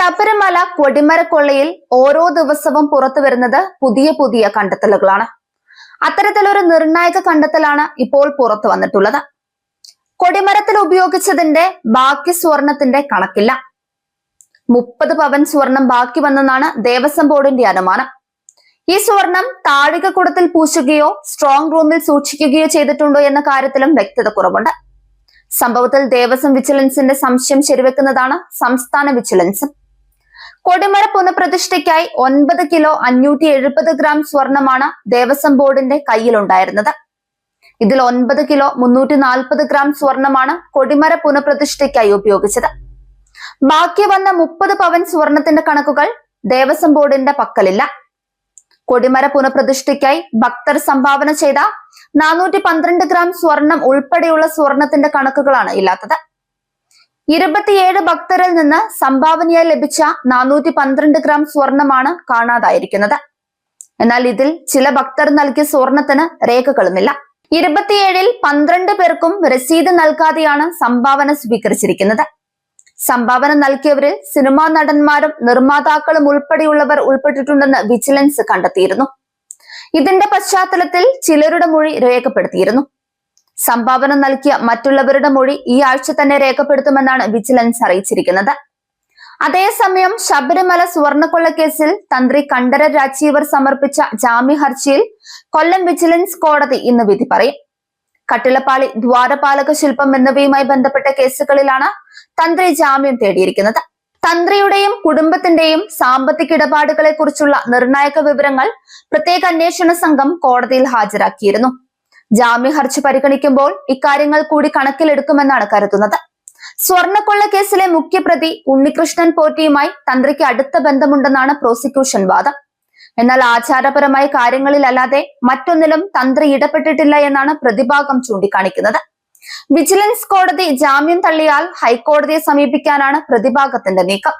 ശബരിമല കൊടിമരക്കൊള്ളയിൽ ഓരോ ദിവസവും പുറത്തു വരുന്നത് പുതിയ പുതിയ കണ്ടെത്തലുകളാണ്. അത്തരത്തിലൊരു നിർണായക കണ്ടെത്തലാണ് ഇപ്പോൾ പുറത്തു വന്നിട്ടുള്ളത്. കൊടിമരത്തിൽ ഉപയോഗിച്ചതിന്റെ ബാക്കി സ്വർണത്തിന്റെ കണക്കില്ല. മുപ്പത് പവൻ സ്വർണം ബാക്കി വന്നെന്നാണ് ദേവസ്വം ബോർഡിന്റെ അനുമാനം. ഈ സ്വർണം താഴികക്കുടത്തിൽ പൂശുകയോ സ്ട്രോങ് റൂമിൽ സൂക്ഷിക്കുകയോ ചെയ്തിട്ടുണ്ടോ എന്ന കാര്യത്തിലും വ്യക്തത കുറവുണ്ട്. സംഭവത്തിൽ ദേവസ്വം വിജിലൻസിന്റെ സംശയം ശരിവെക്കുന്നതാണ് സംസ്ഥാന വിജിലൻസ്. കൊടിമര പുനഃപ്രതിഷ്ഠയ്ക്കായി ഒൻപത് കിലോ അഞ്ഞൂറ്റി എഴുപത് ഗ്രാം സ്വർണമാണ് ദേവസ്വം ബോർഡിന്റെ കയ്യിലുണ്ടായിരുന്നത്. ഇതിൽ ഒൻപത് കിലോ മുന്നൂറ്റി നാൽപ്പത് ഗ്രാം സ്വർണമാണ് കൊടിമര പുനഃപ്രതിഷ്ഠയ്ക്കായി ഉപയോഗിച്ചത്. ബാക്കി വന്ന മുപ്പത് പവൻ സ്വർണത്തിന്റെ കണക്കുകൾ ദേവസ്വം ബോർഡിന്റെ പക്കലില്ല. കൊടിമര പുനഃപ്രതിഷ്ഠയ്ക്കായി ഭക്തർ സംഭാവന ചെയ്ത നാനൂറ്റി പന്ത്രണ്ട് ഗ്രാം സ്വർണം ഉൾപ്പെടെയുള്ള സ്വർണത്തിന്റെ കണക്കുകളാണ് ഇല്ലാത്തത്. ഇരുപത്തിയേഴ് ഭക്തരിൽ നിന്ന് സംഭാവനയായി ലഭിച്ച നാനൂറ്റി പന്ത്രണ്ട് ഗ്രാം സ്വർണമാണ് കാണാതായിരിക്കുന്നത്. എന്നാൽ ഇതിൽ ചില ഭക്തർ നൽകിയ സ്വർണത്തിന് രേഖകളുമില്ല. ഇരുപത്തിയേഴിൽ പന്ത്രണ്ട് പേർക്കും രസീത് നൽകാതെയാണ് സംഭാവന സ്വീകരിച്ചിരിക്കുന്നത്. സംഭാവന നൽകിയവരിൽ സിനിമാ നടന്മാരും നിർമ്മാതാക്കളും ഉൾപ്പെടെയുള്ളവർ ഉൾപ്പെട്ടിട്ടുണ്ടെന്ന് വിജിലൻസ് കണ്ടെത്തിയിരുന്നു. ഇതിന്റെ പശ്ചാത്തലത്തിൽ ചിലരുടെ മൊഴി രേഖപ്പെടുത്തിയിരുന്നു. സംഭാവന നൽകിയ മറ്റുള്ളവരുടെ മൊഴി ഈ ആഴ്ച തന്നെ രേഖപ്പെടുത്തുമെന്നാണ് വിജിലൻസ് അറിയിച്ചിരിക്കുന്നത്. അതേസമയം ശബരിമല കേസിൽ തന്ത്രി കണ്ഠര രാജീവർ സമർപ്പിച്ച ജാമ്യ ഹർജിയിൽ കൊല്ലം വിജിലൻസ് കോടതി ഇന്ന് വിധി പറയും. കട്ടിളപ്പാളി ദ്വാരപാലക ശില്പം എന്നിവയുമായി ബന്ധപ്പെട്ട കേസുകളിലാണ് തന്ത്രി ജാമ്യം തേടിയിരിക്കുന്നത്. തന്ത്രിയുടെയും കുടുംബത്തിന്റെയും സാമ്പത്തിക ഇടപാടുകളെ കുറിച്ചുള്ള നിർണായക വിവരങ്ങൾ പ്രത്യേക അന്വേഷണ സംഘം കോടതിയിൽ ഹാജരാക്കിയിരുന്നു. ജാമ്യ ഹർജി പരിഗണിക്കുമ്പോൾ ഇക്കാര്യങ്ങൾ കൂടി കണക്കിലെടുക്കുമെന്നാണ് കരുതുന്നത്. സ്വർണക്കൊള്ള കേസിലെ മുഖ്യപ്രതി ഉണ്ണികൃഷ്ണൻ പോറ്റിയുമായി തന്ത്രിക്ക് അടുത്ത ബന്ധമുണ്ടെന്നാണ് പ്രോസിക്യൂഷൻ വാദം. എന്നാൽ ആചാരപരമായ കാര്യങ്ങളിലല്ലാതെ മറ്റൊന്നിലും തന്ത്രി ഇടപെട്ടിട്ടില്ല എന്നാണ് പ്രതിഭാഗം ചൂണ്ടിക്കാണിക്കുന്നത്. വിജിലൻസ് കോടതി ജാമ്യം തള്ളിയാൽ ഹൈക്കോടതിയെ സമീപിക്കാനാണ് പ്രതിഭാഗത്തിന്റെ നീക്കം.